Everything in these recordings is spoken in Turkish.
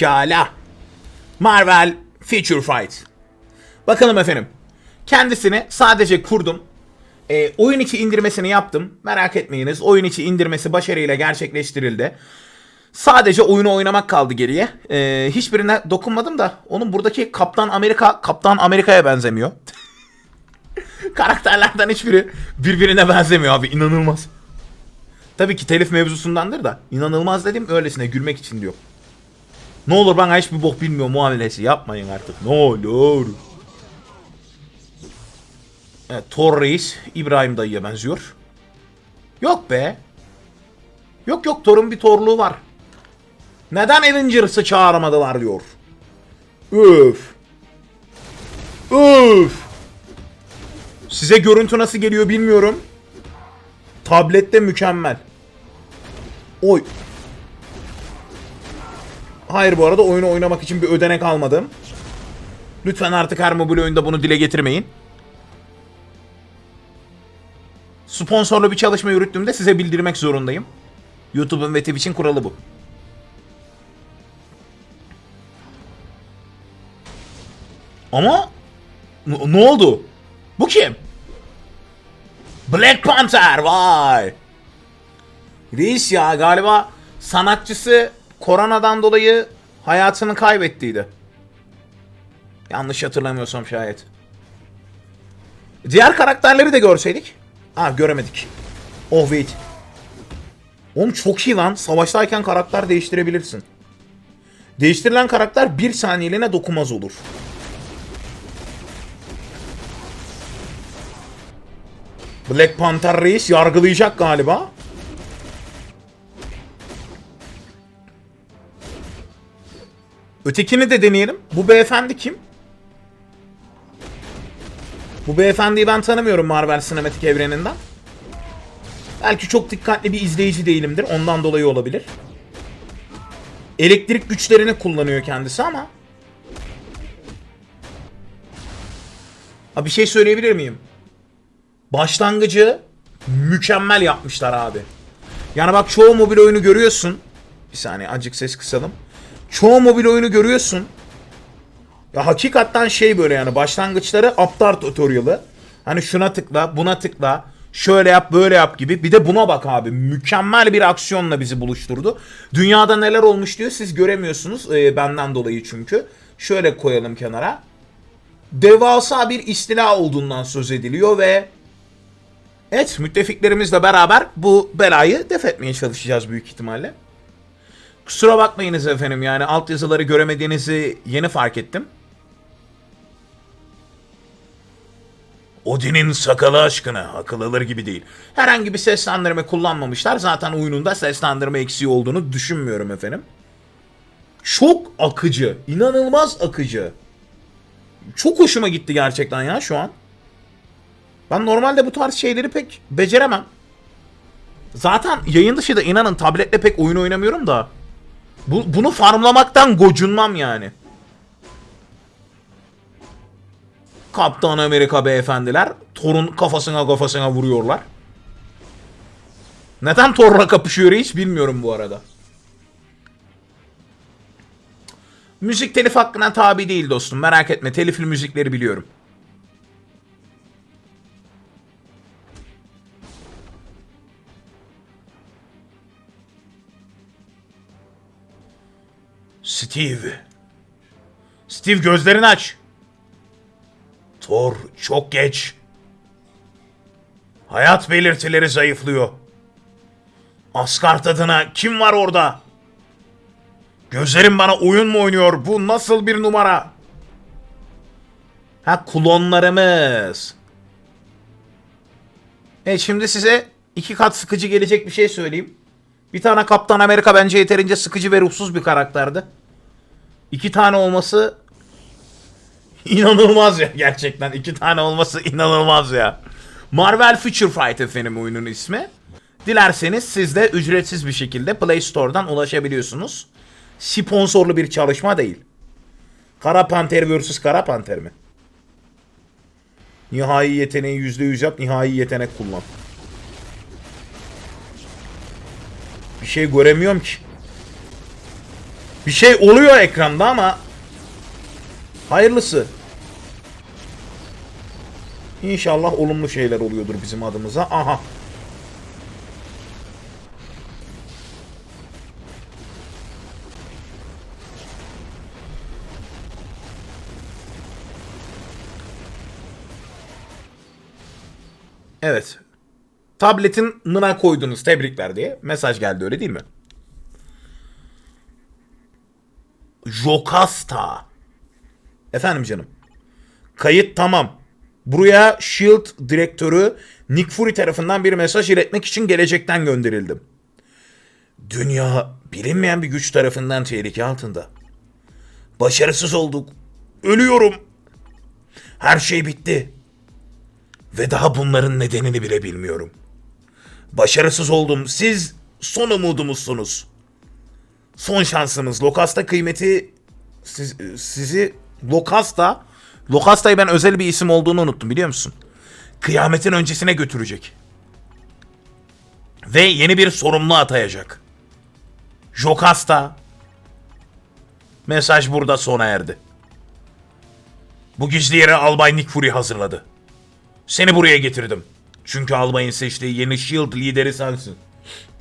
Kala. Marvel Feature Fight. Bakalım efendim. Kendisini sadece kurdum. E, oyun içi indirmesini yaptım. Merak etmeyiniz. Oyun içi indirmesi başarıyla gerçekleştirildi. Sadece oyunu oynamak kaldı geriye. E, hiçbirine dokunmadım da onun buradaki Kaptan Amerika Kaptan Amerika'ya benzemiyor. Karakterlerden hiçbiri birbirine benzemiyor abi. inanılmaz. Tabii ki telif mevzusundandır da. inanılmaz dedim öylesine gülmek için diyor. Ne olur bana hiçbir bok bilmiyor muamelesi yapmayın artık. Ne olur. Evet, Thor Reis İbrahim dayıya benziyor. Yok be. Yok yok Thor'un bir Thor'luğu var. Neden Avengers'ı çağırmadılar diyor. Öf. Öf. Size görüntü nasıl geliyor bilmiyorum. Tablette mükemmel. Oy. Hayır bu arada oyunu oynamak için bir ödenek almadım. Lütfen artık her mobil oyunda bunu dile getirmeyin. Sponsorlu bir çalışma yürüttüğümde size bildirmek zorundayım. YouTube'un ve Twitch'in kuralı bu. Ama ne oldu? Bu kim? Black Panther vay. Reis ya galiba sanatçısı koronadan dolayı hayatını kaybettiydi. Yanlış hatırlamıyorsam şayet. Diğer karakterleri de görseydik. Ha göremedik. Oh wait. Oğlum çok iyi lan. Savaştayken karakter değiştirebilirsin. Değiştirilen karakter bir saniyeliğine dokunmaz olur. Black Panther reis yargılayacak galiba. Ötekini de deneyelim. Bu beyefendi kim? Bu beyefendiyi ben tanımıyorum Marvel sinematik evreninden. Belki çok dikkatli bir izleyici değilimdir. Ondan dolayı olabilir. Elektrik güçlerini kullanıyor kendisi ama. Ha bir şey söyleyebilir miyim? Başlangıcı mükemmel yapmışlar abi. Yani bak çoğu mobil oyunu görüyorsun. Bir saniye acık ses kısalım. Çoğu mobil oyunu görüyorsun. Ya hakikaten şey böyle yani başlangıçları aptar tutorial'ı. Hani şuna tıkla, buna tıkla, şöyle yap, böyle yap gibi. Bir de buna bak abi. Mükemmel bir aksiyonla bizi buluşturdu. Dünyada neler olmuş diyor siz göremiyorsunuz. Ee, benden dolayı çünkü. Şöyle koyalım kenara. Devasa bir istila olduğundan söz ediliyor ve Evet müttefiklerimizle beraber bu belayı def etmeye çalışacağız büyük ihtimalle. Kusura bakmayınız efendim yani altyazıları göremediğinizi yeni fark ettim. Odin'in sakalı aşkına akıl alır gibi değil. Herhangi bir seslendirme kullanmamışlar. Zaten oyununda seslendirme eksiği olduğunu düşünmüyorum efendim. Çok akıcı. inanılmaz akıcı. Çok hoşuma gitti gerçekten ya şu an. Ben normalde bu tarz şeyleri pek beceremem. Zaten yayın dışı da inanın tabletle pek oyun oynamıyorum da. Bu, bunu farmlamaktan gocunmam yani. Kaptan Amerika beyefendiler Thor'un kafasına kafasına vuruyorlar. Neden Thor'la kapışıyor hiç bilmiyorum bu arada. Müzik telif hakkına tabi değil dostum merak etme telifli müzikleri biliyorum. Steve. Steve gözlerini aç. Thor çok geç. Hayat belirtileri zayıflıyor. Asgard adına kim var orada? Gözlerim bana oyun mu oynuyor? Bu nasıl bir numara? Ha klonlarımız. Evet şimdi size iki kat sıkıcı gelecek bir şey söyleyeyim. Bir tane Kaptan Amerika bence yeterince sıkıcı ve ruhsuz bir karakterdi. İki tane olması inanılmaz ya gerçekten. iki tane olması inanılmaz ya. Marvel Future Fight efendim oyunun ismi. Dilerseniz siz de ücretsiz bir şekilde Play Store'dan ulaşabiliyorsunuz. Sponsorlu bir çalışma değil. Kara Panter vs. Kara Panter mi? Nihai yeteneği %100 yap, nihai yetenek kullan. Bir şey göremiyorum ki. Bir şey oluyor ekranda ama hayırlısı. İnşallah olumlu şeyler oluyordur bizim adımıza. Aha. Evet. Tabletin mına koydunuz tebrikler diye mesaj geldi öyle değil mi? Jokasta. Efendim canım. Kayıt tamam. Buraya Shield direktörü Nick Fury tarafından bir mesaj iletmek için gelecekten gönderildim. Dünya bilinmeyen bir güç tarafından tehlike altında. Başarısız olduk. Ölüyorum. Her şey bitti. Ve daha bunların nedenini bile bilmiyorum. Başarısız oldum. Siz son umudumuzsunuz. Son şansınız. Lokasta kıymeti siz, sizi Lokasta Lokasta'yı ben özel bir isim olduğunu unuttum biliyor musun? Kıyametin öncesine götürecek. Ve yeni bir sorumlu atayacak. Jokasta. Mesaj burada sona erdi. Bu gizli yere Albay Nick Fury hazırladı. Seni buraya getirdim. Çünkü albayın seçtiği yeni Shield lideri sensin.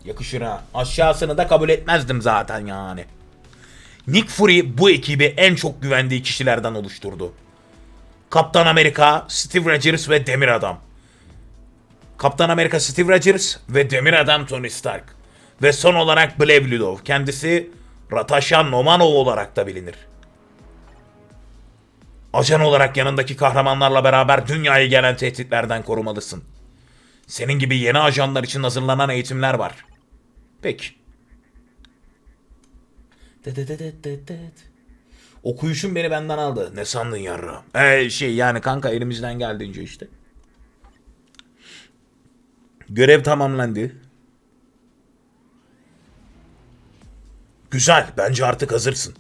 Yakışır ha. Aşağısını da kabul etmezdim zaten yani. Nick Fury bu ekibi en çok güvendiği kişilerden oluşturdu. Kaptan Amerika, Steve Rogers ve Demir Adam. Kaptan Amerika Steve Rogers ve Demir Adam Tony Stark. Ve son olarak Black Widow. Kendisi Ratasha Nomanov olarak da bilinir. Ajan olarak yanındaki kahramanlarla beraber dünyayı gelen tehditlerden korumalısın. Senin gibi yeni ajanlar için hazırlanan eğitimler var. Peki. Okuyuşum beni benden aldı. Ne sandın yarra? Ee, şey yani kanka elimizden geldiğince işte. Görev tamamlandı. Güzel. Bence artık hazırsın.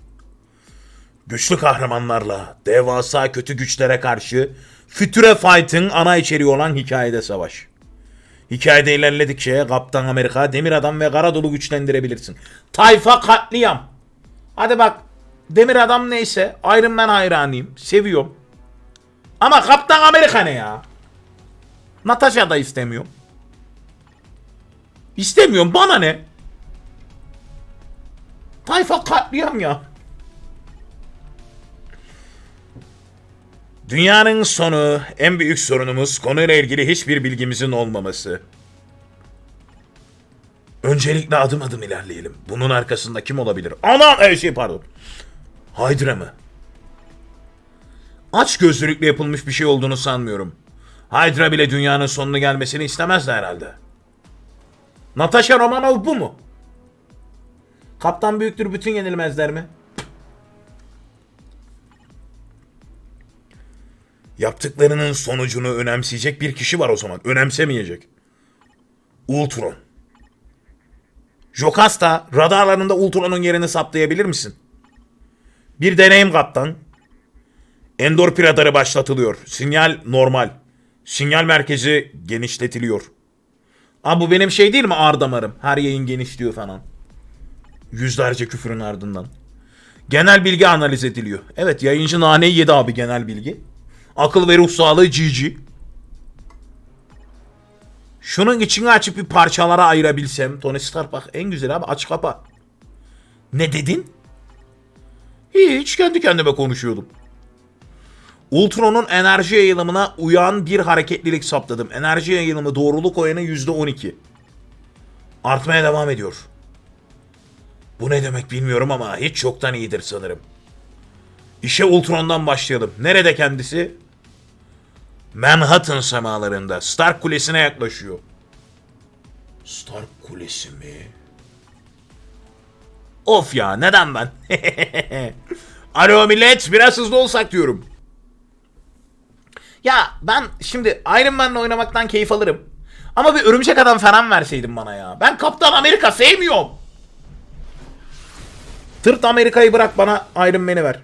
Güçlü kahramanlarla devasa kötü güçlere karşı Future Fight'ın ana içeriği olan hikayede savaş. Hikayede ilerledikçe Kaptan Amerika, Demir Adam ve Kara Dolu güçlendirebilirsin. Tayfa katliam. Hadi bak Demir Adam neyse Iron Man hayranıyım. Seviyorum. Ama Kaptan Amerika ne ya? Natasha da istemiyorum. İstemiyorum bana ne? Tayfa katliam ya. Dünyanın sonu en büyük sorunumuz konuyla ilgili hiçbir bilgimizin olmaması. Öncelikle adım adım ilerleyelim. Bunun arkasında kim olabilir? Anan e, şey pardon. Hydra mı? Aç gözlülükle yapılmış bir şey olduğunu sanmıyorum. Hydra bile dünyanın sonunu gelmesini istemezdi herhalde. Natasha Romanov bu mu? Kaptan büyüktür bütün yenilmezler mi? Yaptıklarının sonucunu önemseyecek bir kişi var o zaman. Önemsemeyecek. Ultron. Jokasta radarlarında Ultron'un yerini saptayabilir misin? Bir deneyim kaptan. Endorpi radarı başlatılıyor. Sinyal normal. Sinyal merkezi genişletiliyor. Aa bu benim şey değil mi ağır damarım? Her yayın genişliyor falan. Yüzlerce küfürün ardından. Genel bilgi analiz ediliyor. Evet yayıncı naneyi yedi abi genel bilgi. Akıl ve ruh sağlığı GG. Şunun içini açıp bir parçalara ayırabilsem. Tony Stark bak en güzel abi aç kapa. Ne dedin? Hiç kendi kendime konuşuyordum. Ultron'un enerji yayılımına uyan bir hareketlilik saptadım. Enerji yayılımı doğruluk oranı %12. Artmaya devam ediyor. Bu ne demek bilmiyorum ama hiç çoktan iyidir sanırım. İşe Ultron'dan başlayalım. Nerede kendisi? Manhattan semalarında. Stark Kulesi'ne yaklaşıyor. Stark Kulesi mi? Of ya neden ben? Alo millet biraz hızlı olsak diyorum. Ya ben şimdi Iron Man'le oynamaktan keyif alırım. Ama bir örümcek adam falan verseydin bana ya. Ben Kaptan Amerika sevmiyorum. Tırt Amerika'yı bırak bana Iron Man'i ver.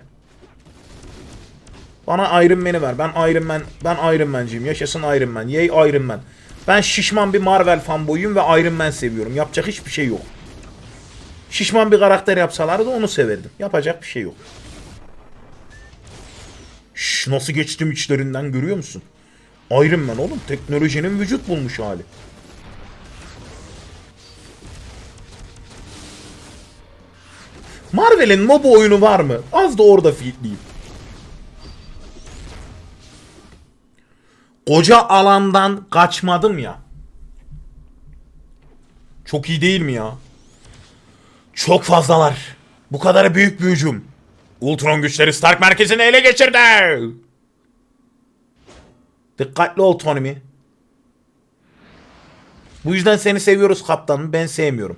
Bana Iron Man'i ver. Ben Iron Man, ben Iron Man'ciyim. Yaşasın Iron Man. Yay Iron Man. Ben şişman bir Marvel fanboyum ve Iron Man seviyorum. Yapacak hiçbir şey yok. Şişman bir karakter yapsalardı onu severdim. Yapacak bir şey yok. Şş, nasıl geçtim içlerinden görüyor musun? Iron Man oğlum teknolojinin vücut bulmuş hali. Marvel'in MOBA oyunu var mı? Az da orada fiitliyim. Koca alandan kaçmadım ya. Çok iyi değil mi ya? Çok fazlalar. Bu kadar büyük bir hücum. Ultron güçleri Stark merkezini ele geçirdi. Dikkatli ol Tony. Bu yüzden seni seviyoruz kaptanım. Ben sevmiyorum.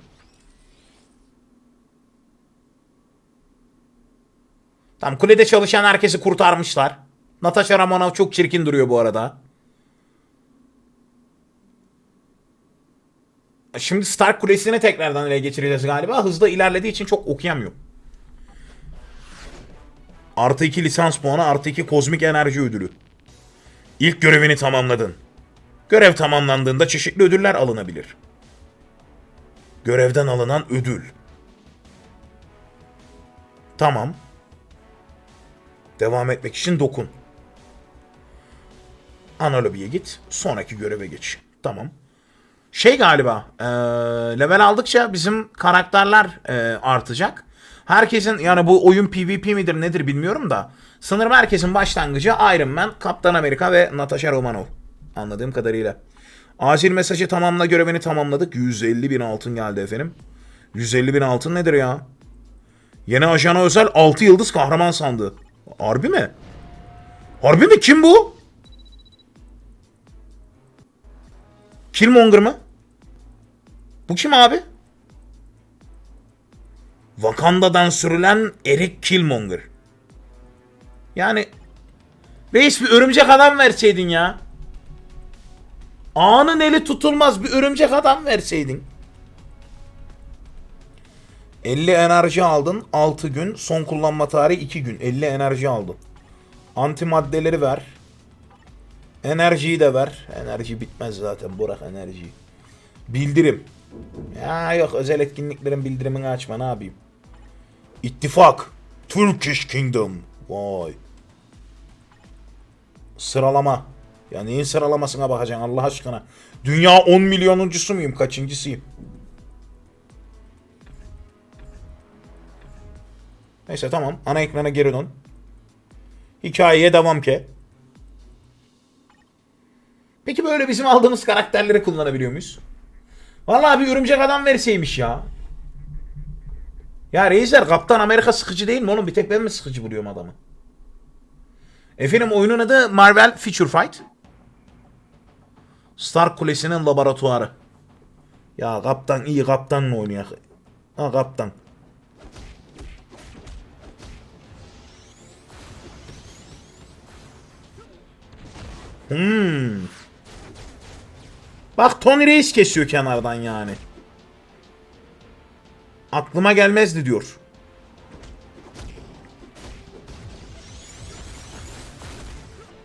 Tam kulede çalışan herkesi kurtarmışlar. Natasha Romanoff çok çirkin duruyor bu arada. Şimdi Stark Kulesi'ni tekrardan ele geçireceğiz galiba. Hızlı ilerlediği için çok okuyamıyorum. Artı 2 lisans puanı, artı 2 kozmik enerji ödülü. İlk görevini tamamladın. Görev tamamlandığında çeşitli ödüller alınabilir. Görevden alınan ödül. Tamam. Devam etmek için dokun. Ana lobiye git. Sonraki göreve geç. Tamam. Şey galiba eee, level aldıkça bizim karakterler eee, artacak. Herkesin yani bu oyun PvP midir nedir bilmiyorum da sanırım herkesin başlangıcı Iron Man, Kaptan Amerika ve Natasha Romanoff. Anladığım kadarıyla. Acil mesajı tamamla görevini tamamladık. 150 bin altın geldi efendim. 150 bin altın nedir ya? Yeni ajana özel 6 yıldız kahraman sandığı. Harbi mi? Harbi mi? Kim bu? Killmonger mı? Bu kim abi? Wakanda'dan sürülen Eric Killmonger. Yani reis bir örümcek adam verseydin ya. Ağanın eli tutulmaz bir örümcek adam verseydin. 50 enerji aldın 6 gün. Son kullanma tarihi 2 gün. 50 enerji aldın. Antimaddeleri ver. Enerjiyi de ver. Enerji bitmez zaten. Bırak enerjiyi. Bildirim. Ya yok özel etkinliklerin bildirimini açma ne yapayım. İttifak. Turkish Kingdom. Vay. Sıralama. Ya neyin sıralamasına bakacaksın Allah aşkına. Dünya 10 milyonuncusu muyum? Kaçıncısıyım? Neyse tamam. Ana ekrana geri dön. Hikayeye devam ke. Peki böyle bizim aldığımız karakterleri kullanabiliyor muyuz? Vallahi bir örümcek adam verseymiş ya. Ya reisler Kaptan Amerika sıkıcı değil mi oğlum? Bir tek ben mi sıkıcı buluyorum adamı? Efendim oyunun adı Marvel Feature Fight. Stark Kulesi'nin laboratuvarı. Ya kaptan iyi kaptanla oynuyor. Ha kaptan. Hmm. Bak Tony Reis kesiyor kenardan yani. Aklıma gelmezdi diyor.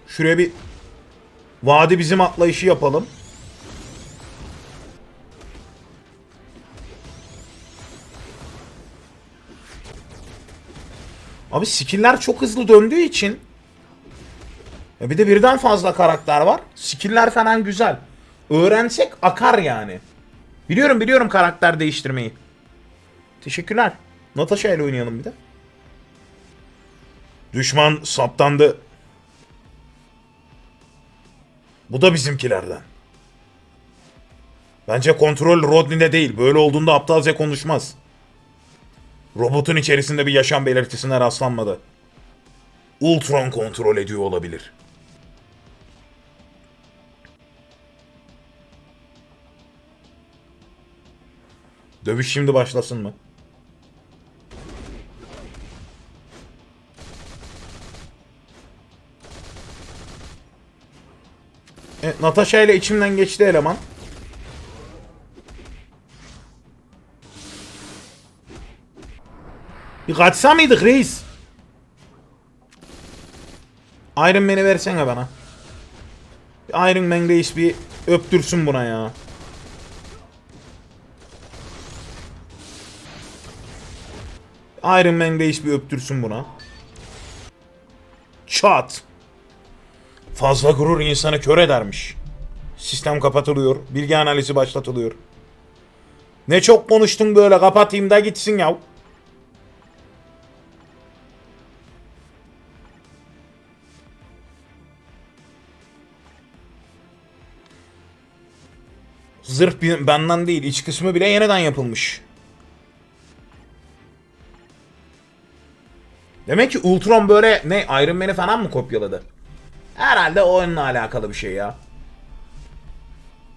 Şuraya bir vadi bizim atlayışı yapalım. Abi skill'ler çok hızlı döndüğü için e bir de birden fazla karakter var. Skill'ler falan güzel. Öğrensek akar yani. Biliyorum biliyorum karakter değiştirmeyi. Teşekkürler. Natasha ile oynayalım bir de. Düşman saptandı. Bu da bizimkilerden. Bence kontrol Rodney'de değil. Böyle olduğunda aptalca konuşmaz. Robotun içerisinde bir yaşam belirtisine rastlanmadı. Ultron kontrol ediyor olabilir. Dövüş şimdi başlasın mı? Evet, Natasha ile içimden geçti eleman. Bir kaçsa mıydık reis? Iron Man'i versene bana. Iron Man reis bir öptürsün buna ya. Iron Man Reis bir öptürsün buna. Çat. Fazla gurur insanı kör edermiş. Sistem kapatılıyor. Bilgi analizi başlatılıyor. Ne çok konuştun böyle kapatayım da gitsin ya. Zırh benden değil iç kısmı bile yeniden yapılmış. Demek ki Ultron böyle ne Iron Man'i falan mı kopyaladı? Herhalde o oyunla alakalı bir şey ya.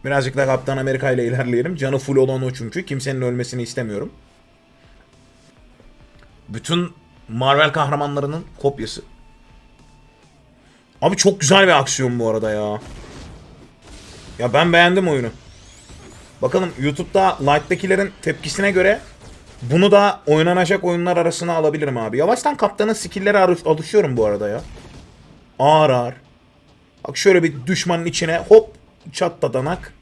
Birazcık da Kaptan Amerika ile ilerleyelim. Canı full olan o çünkü. Kimsenin ölmesini istemiyorum. Bütün Marvel kahramanlarının kopyası. Abi çok güzel bir aksiyon bu arada ya. Ya ben beğendim oyunu. Bakalım YouTube'da like'dakilerin tepkisine göre bunu da oynanacak oyunlar arasına alabilirim abi. Yavaştan kaptanın skill'lere alış- alışıyorum bu arada ya. Ağır ağır. Bak şöyle bir düşmanın içine hop çatladanak.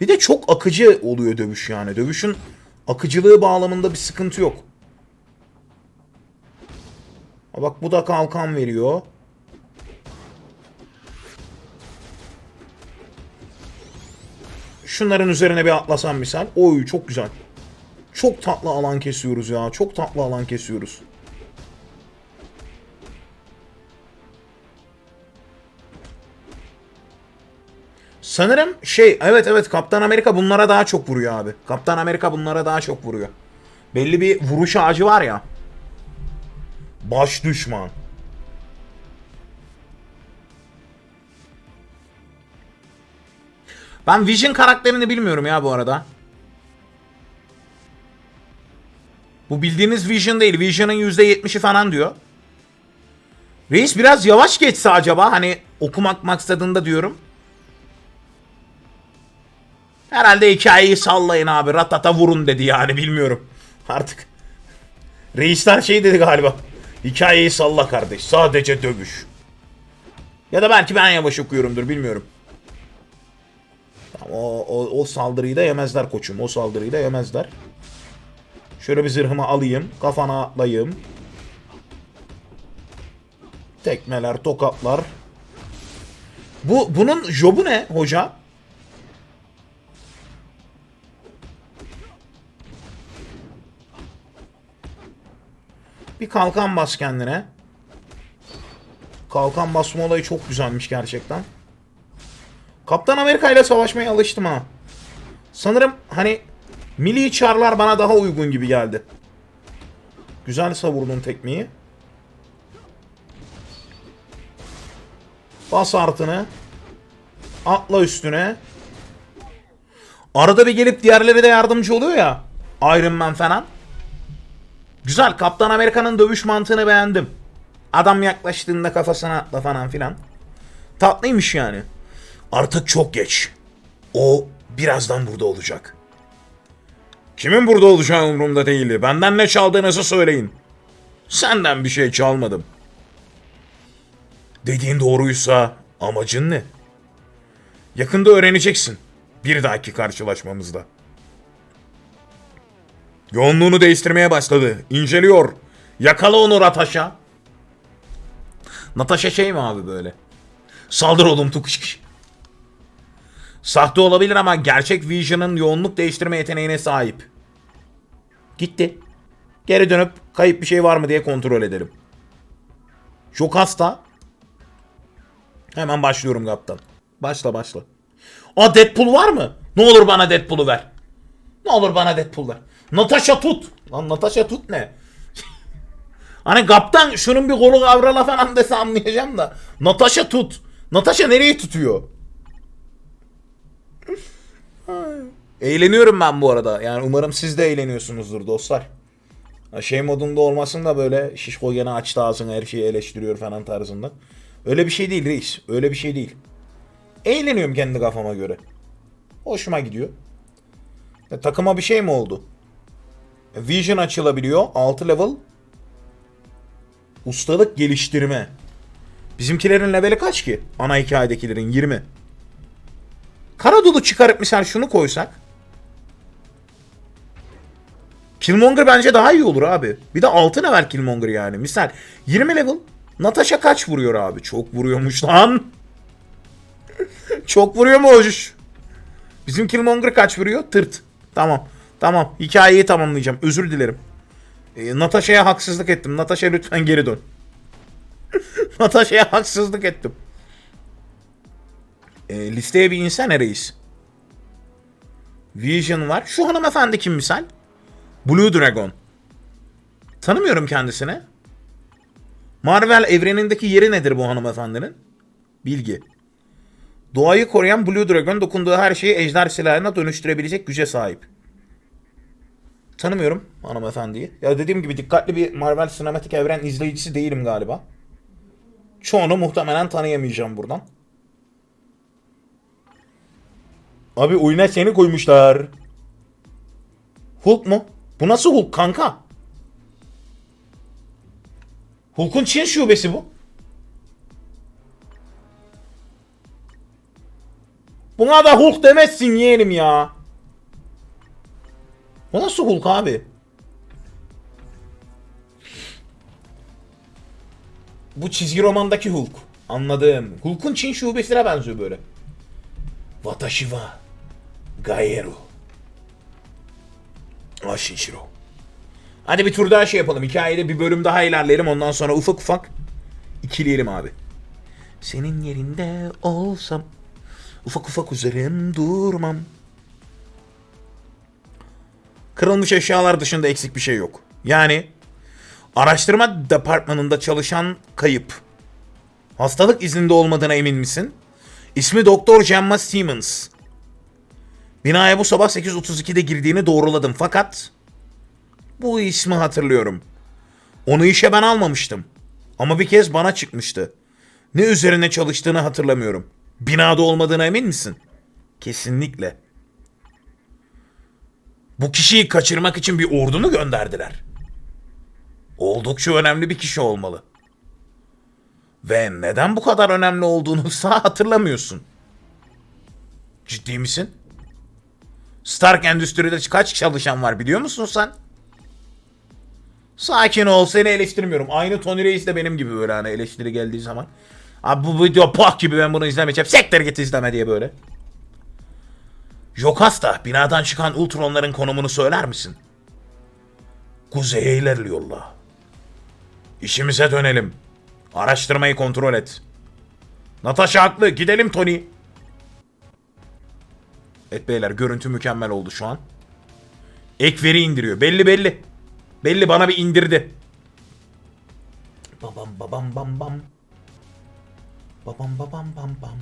Bir de çok akıcı oluyor dövüş yani. Dövüşün akıcılığı bağlamında bir sıkıntı yok. Bak bu da kalkan veriyor. Şunların üzerine bir atlasam misal. Oy çok güzel. Çok tatlı alan kesiyoruz ya. Çok tatlı alan kesiyoruz. Sanırım şey evet evet Kaptan Amerika bunlara daha çok vuruyor abi. Kaptan Amerika bunlara daha çok vuruyor. Belli bir vuruş ağacı var ya. Baş düşman. Ben Vision karakterini bilmiyorum ya bu arada. Bu bildiğiniz Vision değil. Vision'ın %70'i falan diyor. Reis biraz yavaş geçse acaba hani okumak maksadında diyorum. Herhalde hikayeyi sallayın abi. Ratata vurun dedi yani bilmiyorum. Artık. Reisler şey dedi galiba. Hikayeyi salla kardeş. Sadece dövüş. Ya da belki ben yavaş okuyorumdur bilmiyorum. O, o, o saldırıyı da yemezler koçum. O saldırıyı da yemezler. Şöyle bir zırhımı alayım. Kafana atlayayım. Tekmeler, tokatlar. Bu bunun jobu ne hoca? Bir kalkan bas kendine. Kalkan basma olayı çok güzelmiş gerçekten. Kaptan Amerika ile savaşmaya alıştım ha. Sanırım hani milli çarlar bana daha uygun gibi geldi. Güzel savurdun tekmeyi. Bas artını. Atla üstüne. Arada bir gelip diğerleri de yardımcı oluyor ya. Iron Man falan. Güzel. Kaptan Amerika'nın dövüş mantığını beğendim. Adam yaklaştığında kafasına atla falan filan. Tatlıymış yani. Artık çok geç. O birazdan burada olacak. Kimin burada olacağı umurumda değildi. Benden ne çaldığınızı söyleyin. Senden bir şey çalmadım. Dediğin doğruysa amacın ne? Yakında öğreneceksin. Bir dahaki karşılaşmamızda. Yoğunluğunu değiştirmeye başladı. İnceliyor. Yakala onu Natasha. Natasha şey mi abi böyle? Saldır oğlum tukuşk. Sahte olabilir ama gerçek Vision'ın yoğunluk değiştirme yeteneğine sahip. Gitti. Geri dönüp kayıp bir şey var mı diye kontrol edelim. Çok hasta. Hemen başlıyorum kaptan. Başla başla. Aa Deadpool var mı? Ne olur bana Deadpool'u ver. Ne olur bana Deadpool ver. Natasha tut. Lan Natasha tut ne? hani kaptan şunun bir kolu kavrala falan dese anlayacağım da. Natasha tut. Natasha nereyi tutuyor? Eğleniyorum ben bu arada. Yani umarım siz de eğleniyorsunuzdur dostlar. Şey modunda olmasın da böyle şişko gene açtı ağzını her şeyi eleştiriyor falan tarzında. Öyle bir şey değil reis. Öyle bir şey değil. Eğleniyorum kendi kafama göre. Hoşuma gidiyor. E, takıma bir şey mi oldu? Vision açılabiliyor. 6 level. Ustalık geliştirme. Bizimkilerin leveli kaç ki? Ana hikayedekilerin 20. Karadolu çıkarıp misal şunu koysak. Killmonger bence daha iyi olur abi. Bir de 6 level Killmonger yani. Misal 20 level Natasha kaç vuruyor abi? Çok vuruyormuş lan. Çok vuruyormuş. Bizim Killmonger kaç vuruyor? Tırt. Tamam. Tamam. Hikayeyi tamamlayacağım. Özür dilerim. Ee, Natasha'ya haksızlık ettim. Natasha lütfen geri dön. Natasha'ya haksızlık ettim. Ee, listeye bir insene reis. Vision var. Şu hanımefendi kim misal? Blue Dragon. Tanımıyorum kendisini. Marvel evrenindeki yeri nedir bu hanımefendinin? Bilgi. Doğayı koruyan Blue Dragon dokunduğu her şeyi ejder silahına dönüştürebilecek güce sahip. Tanımıyorum hanımefendiyi. Ya dediğim gibi dikkatli bir Marvel sinematik evren izleyicisi değilim galiba. Çoğunu muhtemelen tanıyamayacağım buradan. Abi oyuna seni koymuşlar. Hulk mu? Bu nasıl Hulk kanka? Hulk'un Çin şubesi bu. Buna da Hulk demezsin yeğenim ya. Bu nasıl Hulk abi? Bu çizgi romandaki Hulk. Anladım. Hulk'un Çin şubesine benziyor böyle. Watashi wa Gaeru. Ashinshiro. Hadi bir tur daha şey yapalım. Hikayede bir bölüm daha ilerleyelim. Ondan sonra ufak ufak ikileyelim abi. Senin yerinde olsam ufak ufak üzerim durmam. Kırılmış eşyalar dışında eksik bir şey yok. Yani araştırma departmanında çalışan kayıp. Hastalık izninde olmadığına emin misin? İsmi Doktor Gemma Simmons. Binaya bu sabah 8.32'de girdiğini doğruladım fakat bu ismi hatırlıyorum. Onu işe ben almamıştım. Ama bir kez bana çıkmıştı. Ne üzerine çalıştığını hatırlamıyorum. Binada olmadığına emin misin? Kesinlikle. Bu kişiyi kaçırmak için bir ordu mu gönderdiler? Oldukça önemli bir kişi olmalı. Ve neden bu kadar önemli olduğunu sağ hatırlamıyorsun. Ciddi misin? Stark Endüstri'de kaç çalışan var biliyor musun sen? Sakin ol seni eleştirmiyorum. Aynı Tony Reis de benim gibi böyle hani eleştiri geldiği zaman. Abi bu video pah gibi ben bunu izlemeyeceğim. Sektir git izleme diye böyle. Jokasta binadan çıkan Ultronların konumunu söyler misin? Kuzeye ilerliyorlar. İşimize dönelim. Araştırmayı kontrol et. Natasha haklı. Gidelim Tony. Evet beyler görüntü mükemmel oldu şu an. Ek veri indiriyor. Belli belli. Belli bana bir indirdi. Babam babam bam bam. Babam babam bam bam.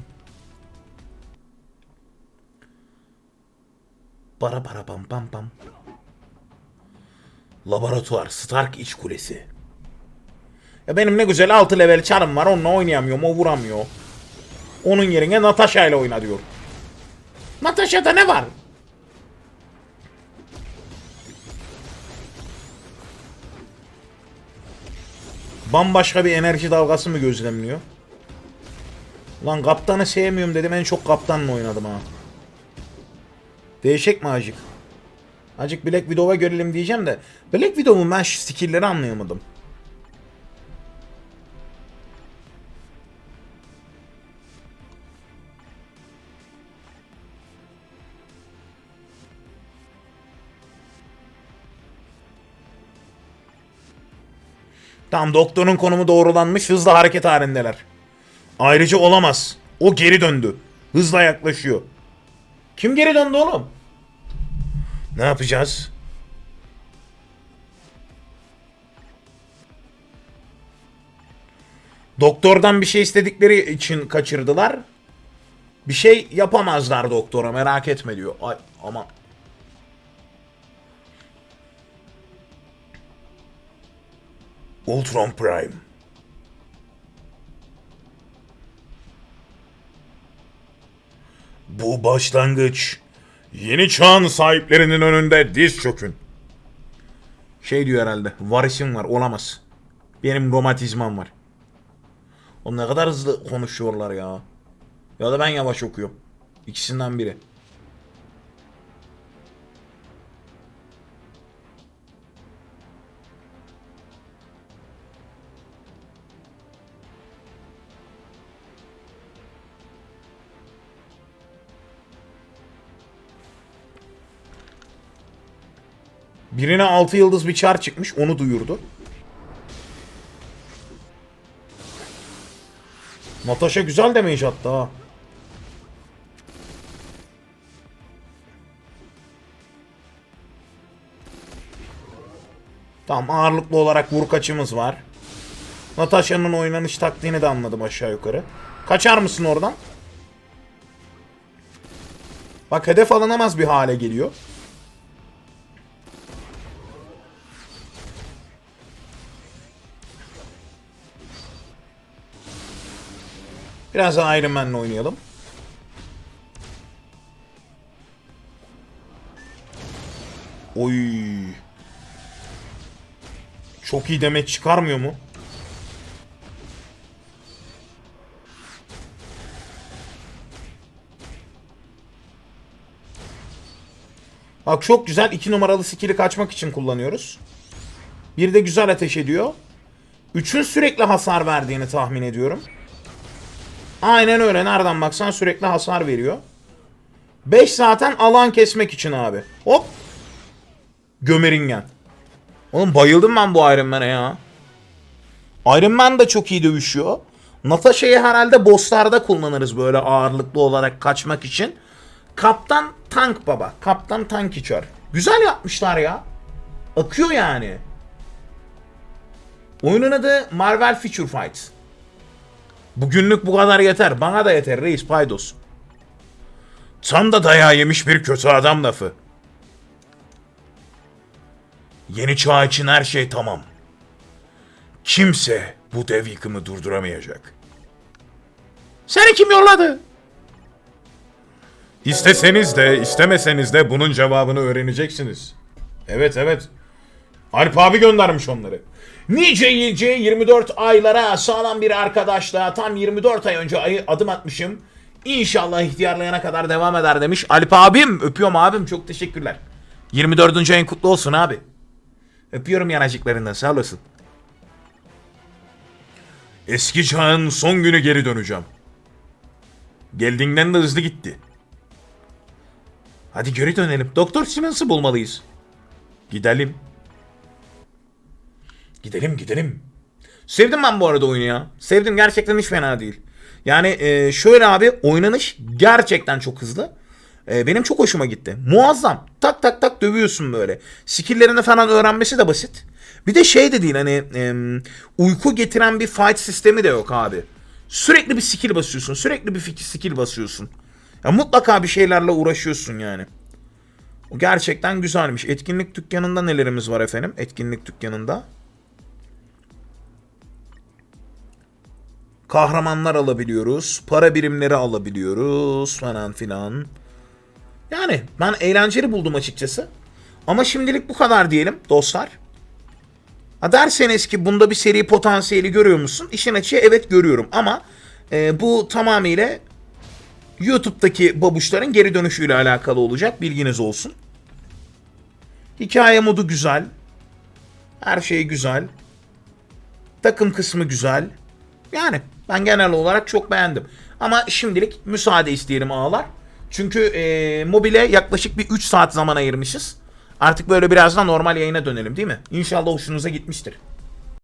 Bara bara bam bam bam. Laboratuvar Stark iç kulesi. Ya benim ne güzel 6 level çarım var onunla oynayamıyorum o vuramıyor. Onun yerine Natasha ile oyna diyor. Natasha'da ne var? Bambaşka bir enerji dalgası mı gözlemliyor? Lan kaptanı sevmiyorum dedim en çok kaptanla oynadım ha. Değişik mi acık? Acık Black Widow'a görelim diyeceğim de Black Widow'un ben skill'leri anlayamadım. Tamam doktorun konumu doğrulanmış hızla hareket halindeler. Ayrıca olamaz. O geri döndü. Hızla yaklaşıyor. Kim geri döndü oğlum? Ne yapacağız? Doktordan bir şey istedikleri için kaçırdılar. Bir şey yapamazlar doktora merak etme diyor. Ay ama Ultron Prime. Bu başlangıç. Yeni çağın sahiplerinin önünde diz çökün. Şey diyor herhalde. Varisim var. Olamaz. Benim romatizmam var. O ne kadar hızlı konuşuyorlar ya. Ya da ben yavaş okuyorum. İkisinden biri. Birine 6 yıldız bir çar çıkmış. Onu duyurdu. Natasha güzel damage attı ha. Tamam ağırlıklı olarak vur kaçımız var. Natasha'nın oynanış taktiğini de anladım aşağı yukarı. Kaçar mısın oradan? Bak hedef alınamaz bir hale geliyor. Biraz da Iron Man'le oynayalım. Oy. Çok iyi demet çıkarmıyor mu? Bak çok güzel. 2 numaralı skill'i kaçmak için kullanıyoruz. Bir de güzel ateş ediyor. Üçün sürekli hasar verdiğini tahmin ediyorum. Aynen öyle. Nereden baksan sürekli hasar veriyor. 5 zaten alan kesmek için abi. Hop. Gömeringen. Oğlum bayıldım ben bu Iron Man'e ya. Iron Man da çok iyi dövüşüyor. Natasha'yı herhalde bosslarda kullanırız böyle ağırlıklı olarak kaçmak için. Kaptan tank baba. Kaptan tank içer. Güzel yapmışlar ya. Akıyor yani. Oyunun adı Marvel Feature Fight. Bugünlük bu kadar yeter. Bana da yeter reis paydos. Tam da dayağı yemiş bir kötü adam lafı. Yeni çağ için her şey tamam. Kimse bu dev yıkımı durduramayacak. Seni kim yolladı? İsteseniz de istemeseniz de bunun cevabını öğreneceksiniz. Evet evet. Alp abi göndermiş onları. Nice nice 24 aylara sağlam bir arkadaşla tam 24 ay önce adım atmışım. İnşallah ihtiyarlayana kadar devam eder demiş. Alp abim öpüyorum abim çok teşekkürler. 24. ayın kutlu olsun abi. Öpüyorum yanacıklarından sağ olasın. Eski çağın son günü geri döneceğim. Geldiğinden de hızlı gitti. Hadi geri dönelim. Doktor Simmons'ı bulmalıyız. Gidelim. Gidelim gidelim. Sevdim ben bu arada oyunu ya. Sevdim gerçekten hiç fena değil. Yani e, şöyle abi oynanış gerçekten çok hızlı. E, benim çok hoşuma gitti. Muazzam. Tak tak tak dövüyorsun böyle. Skill'lerini falan öğrenmesi de basit. Bir de şey de değil hani e, uyku getiren bir fight sistemi de yok abi. Sürekli bir skill basıyorsun. Sürekli bir fikir skill basıyorsun. Ya mutlaka bir şeylerle uğraşıyorsun yani. O gerçekten güzelmiş. Etkinlik dükkanında nelerimiz var efendim? Etkinlik dükkanında. Kahramanlar alabiliyoruz. Para birimleri alabiliyoruz falan filan. Yani ben eğlenceli buldum açıkçası. Ama şimdilik bu kadar diyelim dostlar. Ha derseniz ki bunda bir seri potansiyeli görüyor musun? İşin açığı evet görüyorum ama e, bu tamamıyla YouTube'daki babuşların geri dönüşüyle alakalı olacak. Bilginiz olsun. Hikaye modu güzel. Her şey güzel. Takım kısmı güzel. Yani ben genel olarak çok beğendim. Ama şimdilik müsaade isteyelim ağalar. Çünkü e, mobile yaklaşık bir 3 saat zaman ayırmışız. Artık böyle birazdan normal yayına dönelim değil mi? İnşallah hoşunuza gitmiştir.